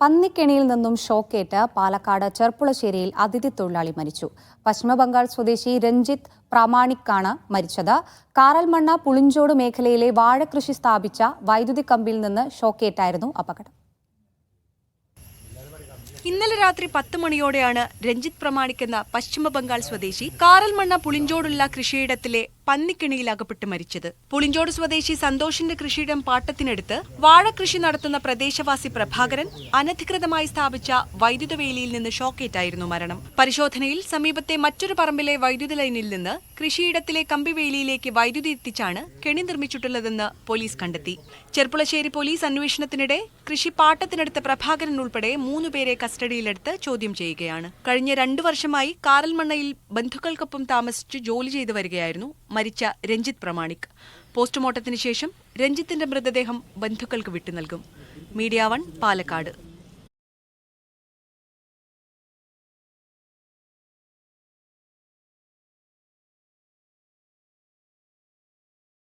പന്നിക്കെണിയിൽ നിന്നും ഷോക്കേറ്റ് പാലക്കാട് ചെർപ്പുളശ്ശേരിയിൽ അതിഥി തൊഴിലാളി മരിച്ചു. പശ്ചിമബംഗാൾ സ്വദേശി രഞ്ജിത്ത് പ്രാമാണിക്കാണ് മരിച്ചത്. കാറൽമണ്ണ പുളിഞ്ചോട് മേഖലയിലെ വാഴകൃഷി സ്ഥാപിച്ച വൈദ്യുതി കമ്പിയിൽ നിന്ന് ഷോക്കേറ്റായിരുന്നു അപകടം. ഇന്നലെ രാത്രി പത്ത് മണിയോടെയാണ് രഞ്ജിത്ത് പ്രമാണിക്കുന്ന പശ്ചിമ ബംഗാൾ സ്വദേശി കാറൽമണ്ണ പുളിഞ്ചോടുള്ള കൃഷിയിടത്തിലെ പന്നിക്കിണിയിൽ അകപ്പെട്ട് മരിച്ചത്. പുളിഞ്ചോട് സ്വദേശി സന്തോഷിന്റെ കൃഷിയിടം പാട്ടത്തിനെടുത്ത് വാഴകൃഷി നടത്തുന്ന പ്രദേശവാസി പ്രഭാകരൻ അനധികൃതമായി സ്ഥാപിച്ച വൈദ്യുത വേലിയിൽ നിന്ന് ഷോക്കേറ്റായിരുന്നു മരണം. പരിശോധനയിൽ സമീപത്തെ മറ്റൊരു പറമ്പിലെ വൈദ്യുത ലൈനിൽ നിന്ന് കൃഷിയിടത്തിലെ കമ്പിവേലിയിലേക്ക് വൈദ്യുതി എത്തിച്ചാണ് കെണി നിർമ്മിച്ചിട്ടുള്ളതെന്ന് പോലീസ് കണ്ടെത്തി. ചെർപ്പുളശ്ശേരി പോലീസ് അന്വേഷണത്തിനിടെ കൃഷി പാട്ടത്തിനെടുത്ത പ്രഭാകരൻ ഉൾപ്പെടെ മൂന്നുപേരെ കസ്റ്റഡിയിലെടുത്ത് ചോദ്യം ചെയ്യുകയാണ്. കഴിഞ്ഞ രണ്ടു വർഷമായി കാറൽമണ്ണയിൽ ബന്ധുക്കൾക്കൊപ്പം താമസിച്ച് ജോലി ചെയ്തു വരികയായിരുന്നു മരിച്ച രഞ്ജിത്ത് പ്രമാണിക്. പോസ്റ്റ്മോർട്ടത്തിന് ശേഷം രഞ്ജിത്തിന്റെ മൃതദേഹം ബന്ധുക്കൾക്ക് വിട്ടു നൽകും മീഡിയ വൺ പാലക്കാട്.